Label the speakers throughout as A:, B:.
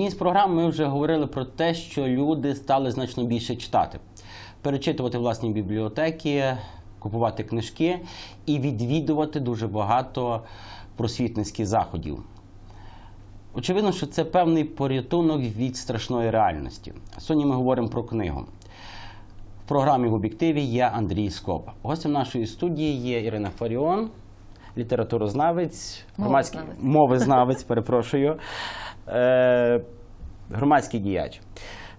A: Одній з програм ми вже говорили про те, що люди стали значно більше читати, перечитувати власні бібліотеки, купувати книжки і відвідувати дуже багато просвітницьких заходів. Очевидно, що це певний порятунок від страшної реальності. Сьогодні ми говоримо про книгу. В програмі в об'єктиві я Андрій Скоп. Гостем нашої студії є Ірина Фаріон, літературознавець, громадський
B: Мовознавець.
A: перепрошую, громадський діяч.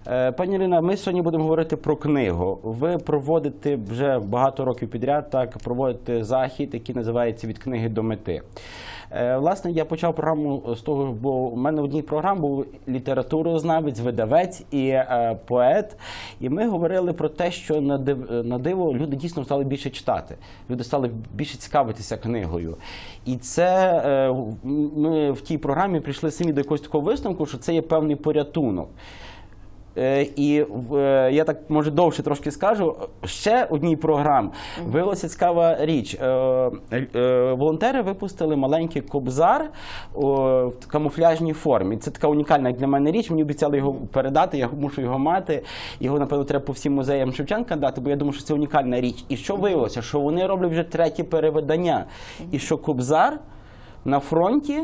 A: Е, Пані Ірина, ми сьогодні будемо говорити про книгу. Ви проводите вже багато років підряд, так проводите захід, який називається Від книги до мети. Е, Власне, я почав програму з того, бо у мене в одній програмі був літературознавець, видавець і е, поет. І ми говорили про те, що на див- на диво люди дійсно стали більше читати. Люди стали більше цікавитися книгою. І це ми в тій програмі прийшли самі до якогось такого висновку, що це є певний порятунок. Е, І е, я так може довше трошки скажу. Ще одній програм виявилася цікава річ. Е, Волонтери випустили маленький кобзар в камуфляжній формі. Це така унікальна для мене річ. Мені обіцяли його передати, я мушу його мати. Його, напевно, треба по всім музеям Шевченка дати, бо я думаю, що це унікальна річ. І що виявилося? Що вони роблять вже третє перевидання. І що кобзар на фронті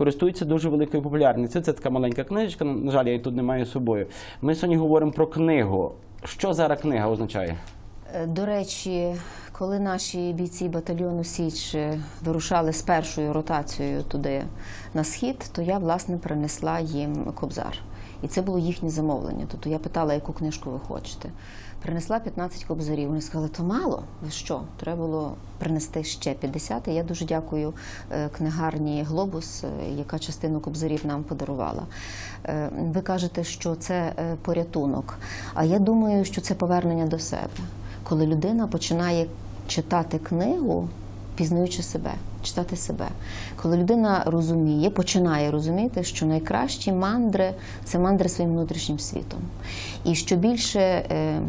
A: користується дуже великою популярністю. Це така маленька книжечка. На жаль, я її тут не маю з собою. Ми сьогодні говоримо про книгу. Що зараз книга означає?
B: Е, До речі, коли наші бійці батальйону Січ е, вирушали з першою ротацією туди на схід, то я власне принесла їм кобзар. І це було їхнє замовлення. Тобто я питала, яку книжку ви хочете. Принесла 15 кобзарів. Вони сказали, то мало. Ви що? Треба було принести ще 50. І я дуже дякую е, книгарні Глобус, е, яка частину кобзарів нам подарувала. Е, Ви кажете, що це порятунок. А я думаю, що це повернення до себе коли людина починає читати книгу, пізнаючи себе, читати себе. Коли людина розуміє, починає розуміти, що найкращі мандри це мандри своїм внутрішнім світом. І що більше е,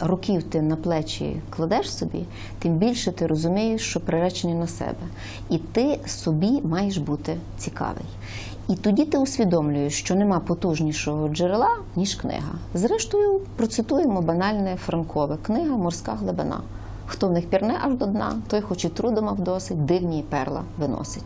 B: років ти на плечі кладеш собі, тим більше ти розумієш, що приречений на себе. І ти собі маєш бути цікавий. І тоді ти усвідомлюєш, що нема потужнішого джерела, ніж книга. Зрештою, процитуємо банальне франкове книга Морська глибина. Хто в них пірне аж до дна, той хоч і трудом мав досить, дивні перла виносить.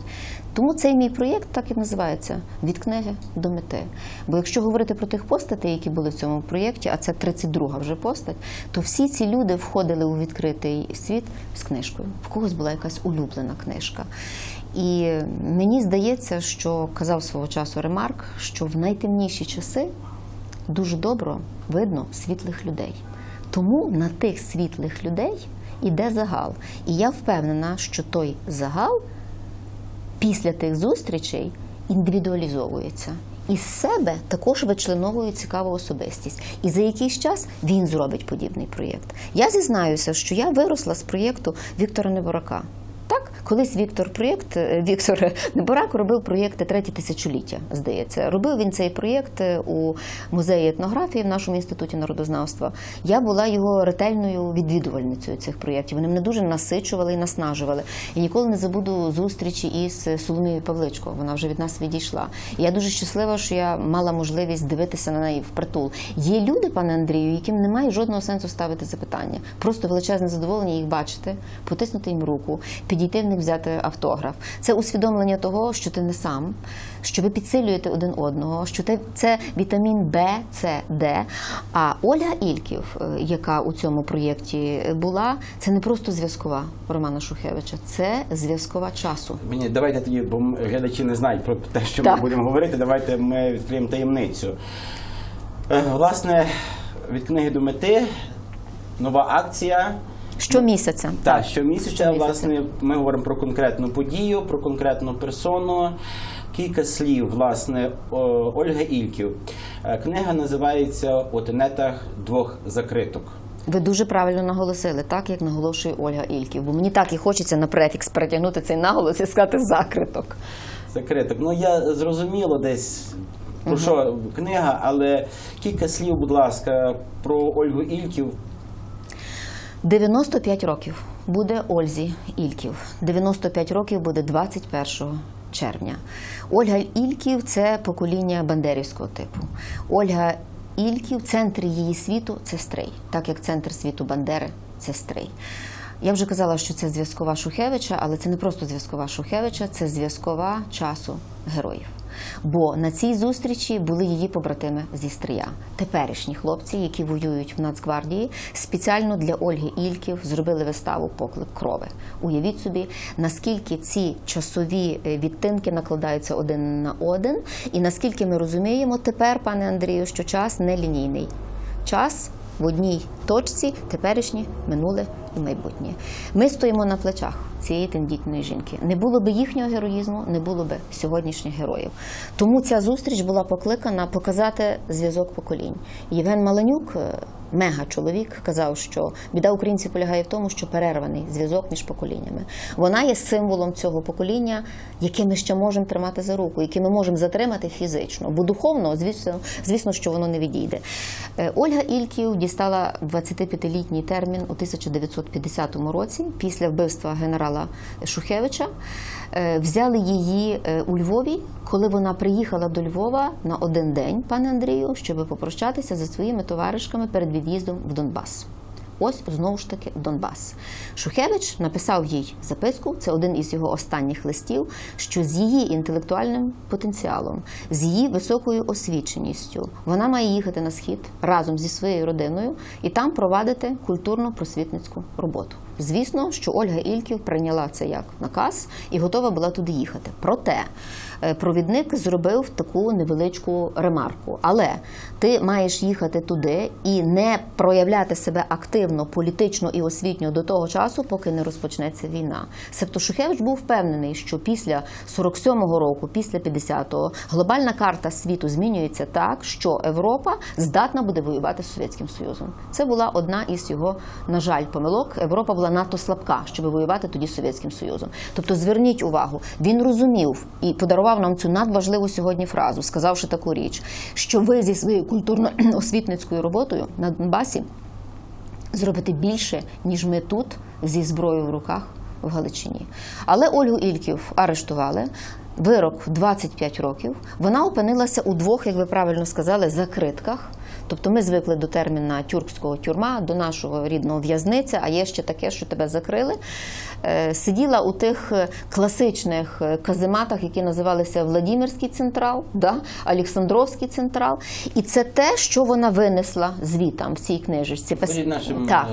B: Тому цей мій проєкт так і називається від книги до мети. Бо якщо говорити про тих постатей, які були в цьому проєкті, а це 32-га вже постать, то всі ці люди входили у відкритий світ з книжкою. В когось була якась улюблена книжка. І мені здається, що казав свого часу Ремарк, що в найтемніші часи дуже добре видно світлих людей. Тому на тих світлих людей іде загал. І я впевнена, що той загал після тих зустрічей індивідуалізовується. Із себе також вичленовує цікаву особистість. І за якийсь час він зробить подібний проєкт. Я зізнаюся, що я виросла з проєкту Віктора Неборака. Так, колись Віктор проєкт е, Віктор Неборак робив проєкти третє тисячоліття. Здається, робив він цей проєкт е, у музеї етнографії в нашому інституті народознавства. Я була його ретельною відвідувальницею цих проєктів. Вони мене дуже насичували і наснажували. І ніколи не забуду зустрічі із Соломією Павличко. Вона вже від нас відійшла. І я дуже щаслива, що я мала можливість дивитися на неї впритул. Є люди, пане Андрію, яким немає жодного сенсу ставити запитання. Просто величезне задоволення їх бачити, потиснути їм руку, підійти в них взяти автограф. Це усвідомлення того, що ти не сам, що ви підсилюєте один одного, що те- це вітамін Б, С, Д. А Ольга Ільків, е, яка у цьому проєкті була, це не просто зв'язкова Романа Шухевича, це зв'язкова часу.
A: Мені давайте тоді, бо глядачі не знають про те, що
B: Так.
A: ми будемо говорити. Давайте ми відкриємо таємницю. Е, Власне, від книги до мети нова акція.
B: Щомісяця.
A: Так, щомісяця,
B: щомісяця.
A: власне, ми говоримо про конкретну подію, про конкретну персону. Кілька слів, власне, Ольга Ільків. Е, Книга називається У тенетах двох закриток.
B: Ви дуже правильно наголосили, так як наголошує Ольга Ільків. Бо мені так і хочеться на префікс перетягнути цей наголос і сказати закриток.
A: Закриток. Ну я зрозуміло десь про що книга, але кілька слів, будь ласка, про Ольгу Ільків.
B: 95 років буде Ользі Ільків. 95 років буде 21 червня. Ольга Ільків це покоління бандерівського типу. Ольга Ільків, центр її світу це стрий, так як центр світу Бандери це стрий. Я вже казала, що це зв'язкова Шухевича, але це не просто зв'язкова Шухевича, це зв'язкова часу героїв. Бо на цій зустрічі були її побратими зі Стрия, теперішні хлопці, які воюють в Нацгвардії, спеціально для Ольги Ільків зробили виставу Поклик крови. Уявіть собі, наскільки ці часові е, відтинки накладаються один на один, і наскільки ми розуміємо тепер, пане Андрію, що час не лінійний. Час в одній точці теперішнє, минуле і майбутнє. Ми стоїмо на плечах цієї тендітної жінки. Не було би їхнього героїзму, не було би сьогоднішніх героїв. Тому ця зустріч була покликана показати зв'язок поколінь. Євген Маланюк, е, мега чоловік, казав, що біда українців полягає в тому, що перерваний зв'язок між поколіннями. Вона є символом цього покоління, яке ми ще можемо тримати за руку, яке ми можемо затримати фізично, бо духовно, звісно, звісно, що воно не відійде. Е, Ольга Ільків дістала 25-літній термін у 1950 році після вбивства генерала Шухевича. Е, Взяли її е, у Львові, коли вона приїхала до Львова на один день, пане Андрію, щоб попрощатися зі своїми товаришками перед від'їздом в Донбас. Ось знову ж таки Донбас. Шухевич написав їй записку. Це один із його останніх листів. Що з її інтелектуальним потенціалом, з її високою освіченістю, вона має їхати на схід разом зі своєю родиною і там провадити культурно-просвітницьку роботу. Звісно, що Ольга Ільків прийняла це як наказ і готова була туди їхати. Проте е, провідник зробив таку невеличку ремарку. Але ти маєш їхати туди і не проявляти себе активно, політично і освітньо до того часу, поки не розпочнеться війна. Себто Шухевич був впевнений, що після 47-го року, після 50-го, глобальна карта світу змінюється так, що Європа здатна буде воювати з Совєтським Союзом. Це була одна із його, на жаль, помилок. Європа була надто слабка, щоб воювати тоді з Совєтським Союзом. Тобто, зверніть увагу, він розумів і подарував нам цю надважливу сьогодні фразу, сказавши таку річ, що ви зі своєю культурно-освітницькою роботою на Донбасі зробите більше, ніж ми тут зі зброєю в руках в Галичині. Але Ольгу Ільків арештували. Вирок 25 років. Вона опинилася у двох, як ви правильно сказали, закритках. Тобто ми звикли до терміна тюркського тюрма, до нашого рідного в'язниця, а є ще таке, що тебе закрили. Е, Сиділа у тих е, класичних е, казематах, які називалися Владимирський централ, да? Олександровський централ. І це те, що вона винесла звітам в цій книжечці. Пис-
A: нашим,
B: Так.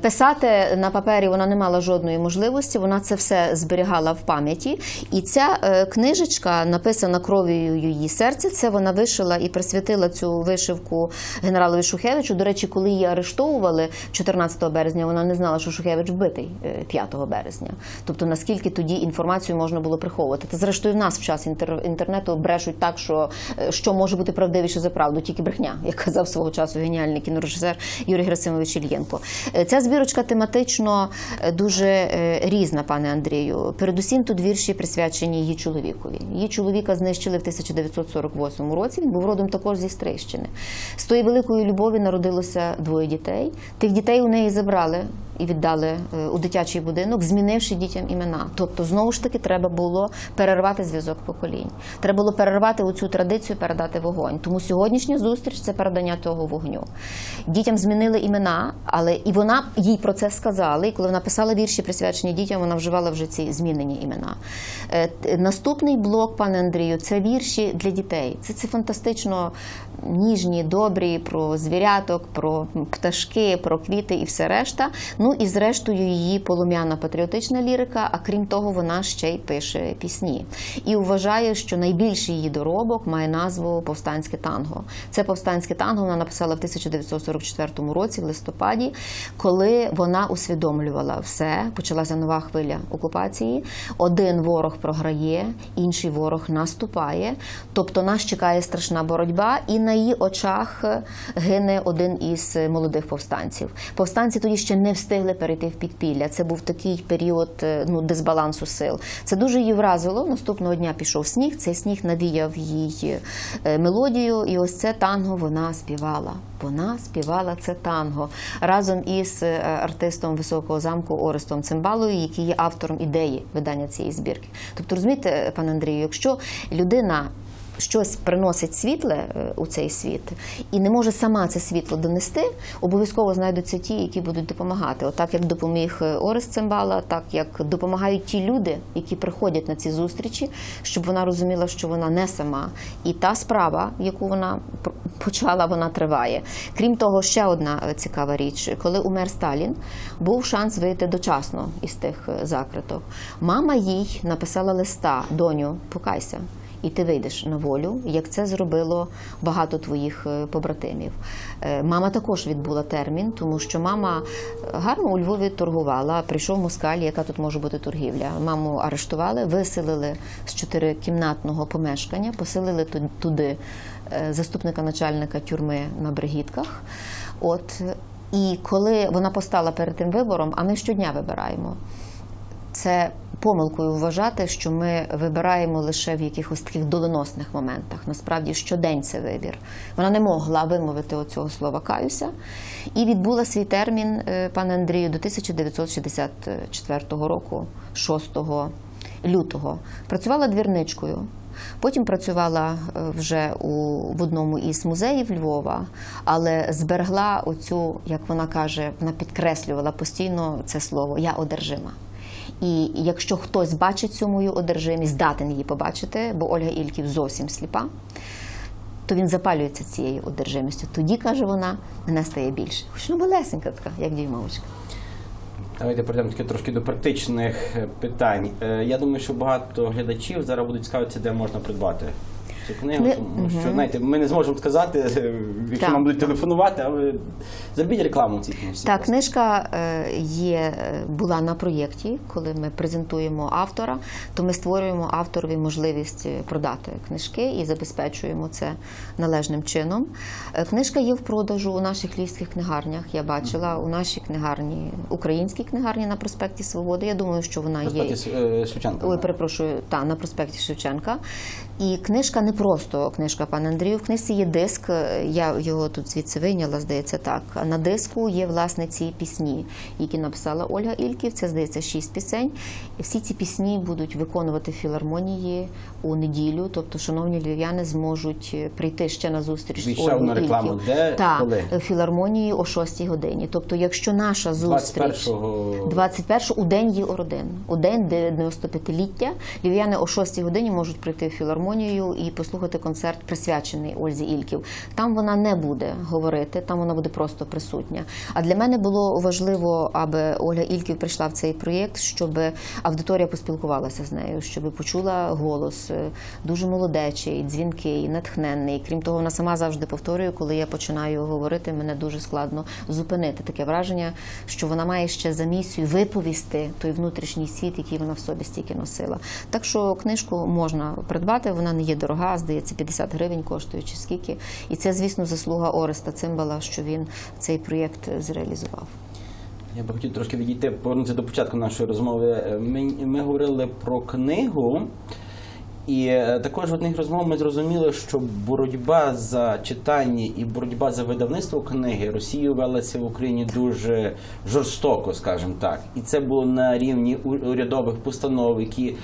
B: Писати на папері вона не мала жодної можливості, вона це все зберігала в пам'яті. І ця книжечка, написана кров'ю її серця, це вона вишила і присвятила цю вишивку генералові Шухевичу. До речі, коли її арештовували 14 березня, вона не знала, що Шухевич вбитий е, 5 березня. Тобто наскільки тоді інформацію можна було приховувати. Та зрештою в нас в час інтер- інтернету брешуть так, що, е, що може бути правдивіше за правду, тільки брехня, як казав свого часу геніальний кінорежисер Юрій Герасимович Ільєнко. Е, Ця збірочка тематично е, дуже е, різна, пане Андрію. Передусім тут вірші присвячені її чоловікові. Її чоловіка знищили в 1948 році. Він був родом також зі Стрийщини. З тої великої любові народилося двоє дітей. Тих дітей у неї забрали і віддали е, у дитячий будинок, змінивши дітям імена. Тобто, знову ж таки, треба було перервати зв'язок поколінь. Треба було перервати оцю традицію, передати вогонь. Тому сьогоднішня зустріч це передання того вогню. Дітям змінили імена, але і вона їй про це сказала. І коли вона писала вірші, присвячені дітям, вона вживала вже ці змінені імена. Е, Наступний блок, пане Андрію, це вірші для дітей. Це, це фантастично ніжні, добрі про звіряток, про пташки, про квіти і все решта. Ну і зрештою її полум'яна патріотична лірика. А крім того, вона ще й пише пісні. І вважає, що найбільший її доробок має назву Повстанське танго. Це повстанське танго вона написала в 1944 році, в листопаді, коли вона усвідомлювала все. Почалася нова хвиля окупації. Один ворог програє, інший ворог наступає. Тобто нас чекає страшна боротьба, і на її очах гине один із молодих повстанців. Повстанці тоді ще не встигли встигли перейти в підпілля. Це був такий період е, ну, дисбалансу сил. Це дуже її вразило. Наступного дня пішов сніг. Цей сніг навіяв їй е, мелодію, і ось це танго вона співала. Вона співала це танго разом із е, артистом високого замку Орестом Цимбалою, який є автором ідеї видання цієї збірки. Тобто, розумієте, пане Андрію, якщо людина щось приносить світле е, у цей світ і не може сама це світло донести, обов'язково знайдуться ті, які будуть допомагати. Отак як допоміг е, Орест Цимбала, так як допомагають ті люди, які приходять на ці зустрічі, щоб вона розуміла, що вона не сама. І та справа, яку вона почала, вона триває. Крім того, ще одна е, цікава річ: коли умер Сталін, був шанс вийти дочасно із тих закриток. Мама їй написала листа: доню, покайся. І ти вийдеш на волю, як це зробило багато твоїх е, побратимів. Е, Мама також відбула термін, тому що мама гарно у Львові торгувала. Прийшов москаль, яка тут може бути торгівля. Маму арештували, виселили з чотирикімнатного помешкання, поселили туди е, заступника начальника тюрми на Бригітках. От і коли вона постала перед тим вибором, а ми щодня вибираємо це помилкою вважати, що ми вибираємо лише в якихось таких доленосних моментах. Насправді щодень це вибір. Вона не могла вимовити оцього слова каюся і відбула свій термін, е, пане Андрію, до 1964 року, 6 лютого. Працювала двірничкою. Потім працювала е, вже у в одному із музеїв Львова, але зберегла оцю, як вона каже, вона підкреслювала постійно це слово Я одержима. І якщо хтось бачить цю мою одержимість, здатен її побачити, бо Ольга Ільків зовсім сліпа, то він запалюється цією одержимістю. Тоді, каже вона, мене стає більше. Хоч ну малесенька така, як діймовочка.
A: Давайте перейдемо таки трошки до практичних питань. Е, Я думаю, що багато глядачів зараз будуть цікавитися, де можна придбати цю книгу.
B: Кни-
A: Тому що знаєте, ми не зможемо сказати, якщо
B: Так.
A: нам будуть телефонувати, але зробіть рекламу цій книжці.
B: Так,
A: просто.
B: книжка е, є, е, була на проєкті, коли ми презентуємо автора, то ми створюємо авторові можливість е, продати книжки і забезпечуємо це належним чином. Е, Книжка є в продажу у наших львівських книгарнях. Я бачила у нашій книгарні, українській книгарні на проспекті Свободи. Я думаю, що вона є.
A: Насправді, е, Шевченка.
B: Ой, перепрошую, та на проспекті Шевченка. І книжка не просто книжка пане Андрію. В книжці є диск. е, Я його тут звідси вийняла, здається, так. А на диску є власне ці пісні, які написала Ольга Ільків. Це здається шість пісень. І всі ці пісні будуть виконувати філармонії у неділю. Тобто, шановні львів'яни зможуть е, прийти ще на зустріч з
A: одну рекламу.
B: Ільків.
A: Де,
B: Так,
A: коли?
B: філармонії о 6 годині. Тобто, якщо наша зустріч
A: 21-го
B: 21 у день її родин, у день 95-ліття. Львів'яни о 6 годині можуть прийти в філармонію і послухати концерт, присвячений Ользі Ільків. Там вона не буде говорити, там вона буде просто присутня. А для мене було важливо, аби Ольга Ільків прийшла в цей проєкт, щоб аудиторія поспілкувалася з нею, щоб почула голос е, дуже молодечий, дзвінкий, натхненний. Крім того, вона сама завжди повторює, коли я починаю говорити, мене дуже складно зупинити. Таке враження, що вона має ще за місію виповісти той внутрішній світ, який вона в собі стільки носила. Так що книжку можна придбати, вона не є дорога, здається, 50 гривень коштує чи скільки. І це, звісно, заслуга Ореста Цимбала, що він цей проєкт зреалізував.
A: Я би хотів трошки відійти, повернутися до початку нашої розмови. Е, Ми, ми говорили про книгу, і е, також в одних розмов ми зрозуміли, що боротьба за читання і боротьба за видавництво книги Росією велася в Україні дуже жорстоко, скажімо так. І це було на рівні урядових постанов, які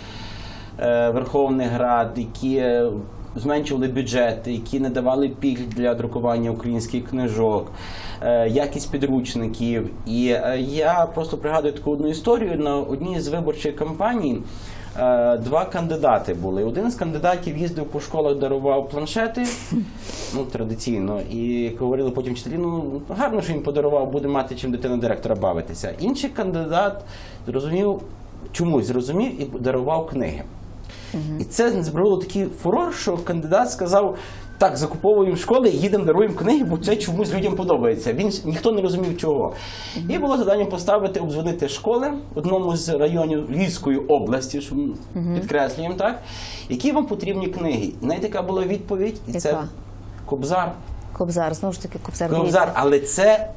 A: Верховних Рад, які е, зменшували бюджети, які не давали пільг для друкування українських книжок, е, якість підручників. І е, я просто пригадую таку одну історію на одній з виборчих кампаній. е, Два кандидати були. Один з кандидатів їздив по школах, дарував планшети, ну традиційно, і говорили потім вчителі, ну гарно, що він подарував, буде мати чим дитина директора бавитися. Інший кандидат зрозумів, чомусь зрозумів і дарував книги. І це збрало такий фурор, що кандидат сказав: так, закуповуємо школи, їдемо, даруємо книги, бо це чомусь людям подобається. Він ніхто не розумів чого. І було завдання поставити, обдзвонити школи в одному з районів Львівської області, що ми підкреслюємо так, які вам потрібні книги. І Знаєте, яка була відповідь? І це Кобзар.
B: Кобзар, знову ж таки, Кобзар.
A: Кобзар, але це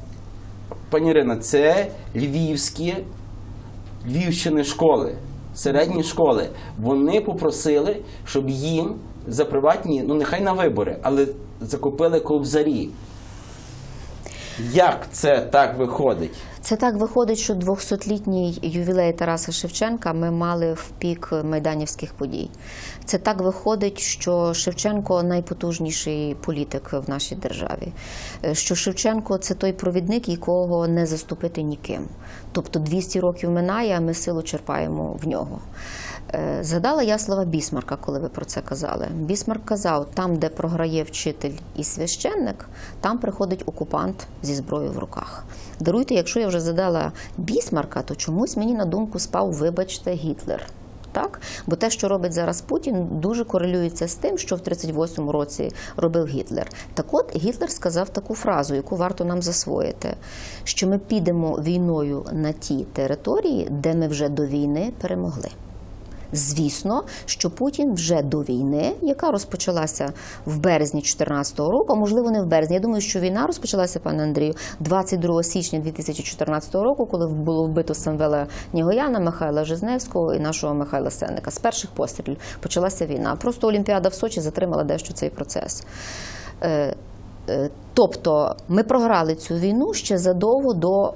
A: пані Ірина, це львівські Львівщини школи, середні школи. Вони попросили, щоб їм за приватні, ну нехай на вибори, але закупили ковзарі. Як це так виходить?
B: Це так виходить, що 200-літній ювілей Тараса Шевченка ми мали в пік майданівських подій. Це так виходить, що Шевченко найпотужніший політик в нашій державі. Е, Що Шевченко це той провідник, якого не заступити ніким. Тобто 200 років минає, а ми силу черпаємо в нього. Е, Згадала я слова Бісмарка, коли ви про це казали. Бісмарк казав: там, де програє вчитель і священник, там приходить окупант зі зброєю в руках. Даруйте, якщо я вже задала Бісмарка, то чомусь мені на думку спав, вибачте, Гітлер. Так, бо те, що робить зараз Путін, дуже корелюється з тим, що в 38-му році робив Гітлер. Так от Гітлер сказав таку фразу, яку варто нам засвоїти: що ми підемо війною на ті території, де ми вже до війни перемогли. Звісно, що Путін вже до війни, яка розпочалася в березні 2014 року, а можливо не в березні. Я думаю, що війна розпочалася, пане Андрію, 22 січня 2014 року, коли було вбито Самвела Нігояна, Михайла Жизневського і нашого Михайла Сенника. З перших пострілів почалася війна. Просто Олімпіада в Сочі затримала дещо цей процес. Е, е, Тобто ми програли цю війну ще задовго до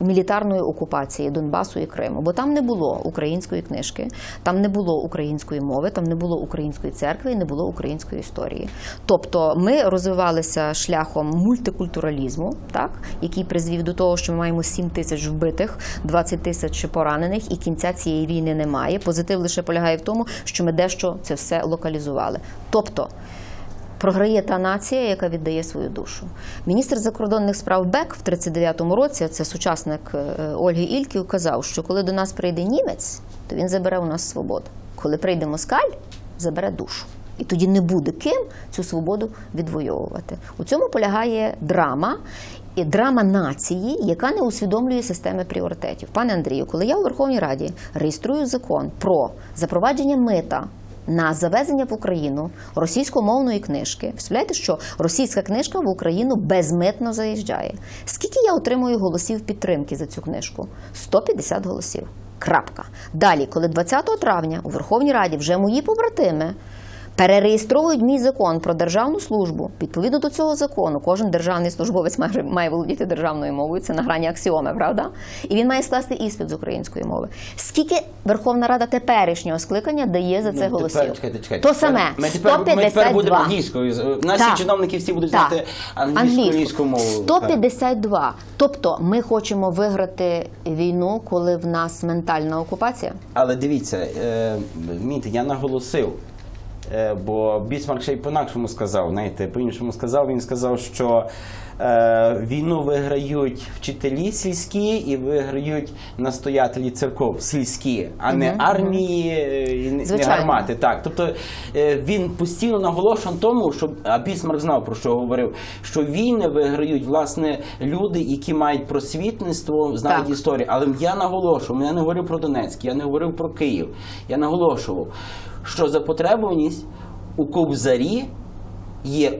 B: мілітарної окупації Донбасу і Криму, бо там не було української книжки, там не було української мови, там не було української церкви і не було української історії. Тобто ми розвивалися шляхом мультикультуралізму, так який призвів до того, що ми маємо 7 тисяч вбитих, 20 тисяч поранених, і кінця цієї війни немає. Позитив лише полягає в тому, що ми дещо це все локалізували. Тобто. Програє та нація, яка віддає свою душу. Міністр закордонних справ Бек в 39-му році, це сучасник е, Ольги Ільків, казав, що коли до нас прийде німець, то він забере у нас свободу. Коли прийде москаль, забере душу. І тоді не буде ким цю свободу відвоювати. У цьому полягає драма. І драма нації, яка не усвідомлює системи пріоритетів. Пане Андрію, коли я у Верховній Раді реєструю закон про запровадження мита на завезення в Україну російськомовної книжки. Представляєте, що російська книжка в Україну безмитно заїжджає. Скільки я отримую голосів підтримки за цю книжку? 150 голосів. Крапка. Далі, коли 20 травня у Верховній Раді вже мої побратими перереєстровують мій закон про державну службу. Відповідно до цього закону, кожен державний службовець має, має володіти державною мовою. Це на грані аксіоми, правда? І він має скласти іспит з української мови. Скільки Верховна Рада теперішнього скликання дає за це
A: Ну,
B: голосів?
A: Тепер, чекайте, чекайте.
B: То саме
A: Ми тепер, ми тепер будемо англійською. Наші
B: Так.
A: чиновники всі будуть
B: Так.
A: знати англійську, англійську мову.
B: 152. Тобто ми хочемо виграти війну, коли в нас ментальна окупація.
A: Але дивіться, е, вмійте, я наголосив, бо Бісмарк ще й по-інакшому сказав, знаєте, по-іншому сказав, він сказав, що е, війну виграють вчителі сільські і виграють настоятелі церков сільські, а не армії е, і не- не гармати. Так, тобто е, він постійно наголошував на тому, що а Бісмарк знав про що говорив, що війни виграють власне люди, які мають просвітництво, знають історію. Але я наголошував, я не говорив про Донецьк, я не говорив про Київ. Я наголошував, що заpoтребованість у ковзарі є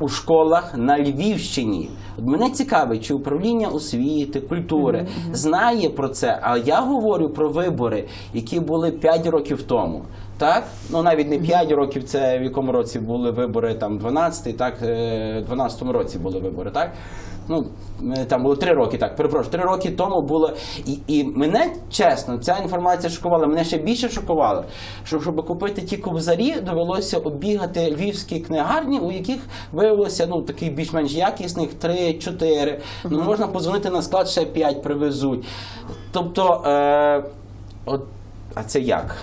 A: у школах на Львівщині. От мене цікавить, чи управління освіти, культури знає про це. А я говорю про вибори, які були 5 років тому. Так, ну навіть не 5 років, це в якому році були вибори, там 12-й, так, е, 12-му році були вибори, так? Ну, е, там було 3 роки, так, перепрошую, 3 роки тому було. І, і мене, чесно, ця інформація шокувала, мене ще більше шокувало, що щоб купити ті ковзарі, довелося оббігати львівські книгарні, у яких виявилося ну, таких більш-менш якісних 3-4. Ну, можна позвонити на склад, ще 5 привезуть. Тобто, е, от, а це як?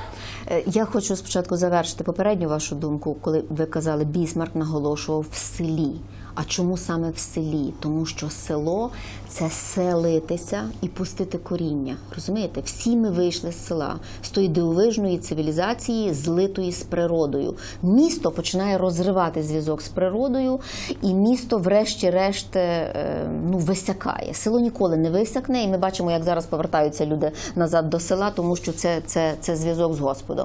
B: Е, Я хочу спочатку завершити попередню вашу думку, коли ви казали, Бісмарк наголошував в селі. А чому саме в селі? Тому що село це селитися і пустити коріння. Розумієте, всі ми вийшли з села, з тої дивовижної цивілізації, злитої з природою. Місто починає розривати зв'язок з природою, і місто, врешті-решт, е, ну висякає. Село ніколи не висякне, і ми бачимо, як зараз повертаються люди назад до села, тому що це, це, це зв'язок з Господом.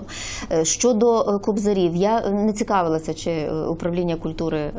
B: Е, Щодо е, кобзарів, я не цікавилася, чи е, управління культури е,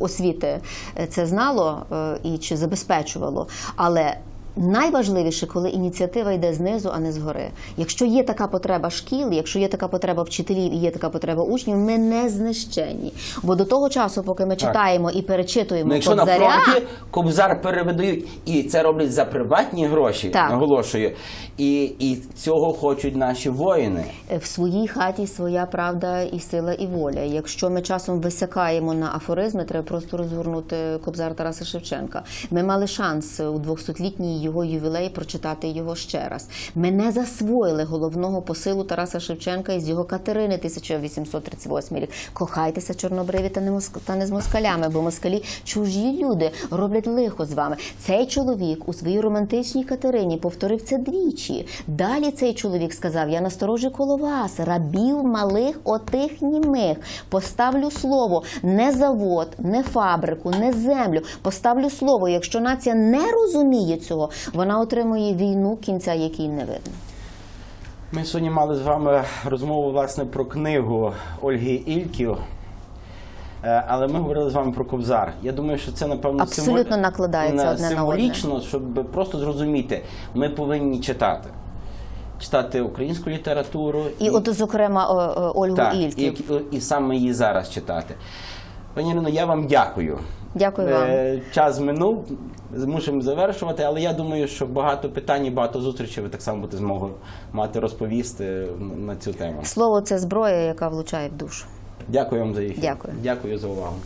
B: освіти е, це знало е, і чи забезпечувало. Але Найважливіше, коли ініціатива йде знизу, а не згори. Якщо є така потреба шкіл, якщо є така потреба вчителів і є така потреба учнів, ми не знищені. Бо до того часу, поки ми читаємо і перечитуємо
A: Ну, якщо на фронті Кобзар переведають, і це роблять за приватні гроші,
B: Так.
A: наголошую. І, і цього хочуть наші воїни.
B: в своїй хаті своя правда і сила, і воля. Якщо ми часом висякаємо на афоризми, треба просто розгорнути Кобзар Тараса Шевченка. Ми мали шанс у 200-літній його ювілей прочитати його ще раз. Ми не засвоїли головного посилу Тараса Шевченка із його Катерини 1838 рік. Кохайтеся чорнобриві та не моск- та не з москалями, бо москалі чужі люди роблять лихо з вами. Цей чоловік у своїй романтичній Катерині повторив це двічі. Далі цей чоловік сказав: Я насторожі коло вас, рабів малих отих німих. Поставлю слово, не завод, не фабрику, не землю. Поставлю слово. Якщо нація не розуміє цього, вона отримує війну, кінця якій не видно.
A: Ми сьогодні мали з вами розмову власне про книгу Ольги Ільків. Е, Але ми говорили з вами про Кобзар. Я думаю, що це напевно
B: Абсолютно накладається
A: на-
B: одне на
A: символічно, щоб просто зрозуміти, ми повинні читати. Читати українську літературу
B: І от, зокрема, Ольгу
A: так, і,
B: Ільків.
A: і саме її зараз читати. Пані Ірино, я вам дякую.
B: Дякую вам.
A: Е, Час минув, мусимо завершувати, але я думаю, що багато питань і багато зустрічей ви так само будете змогу мати розповісти на цю тему.
B: Слово це зброя, яка влучає в душу.
A: Дякую вам за ефір.
B: Дякую.
A: Дякую за увагу.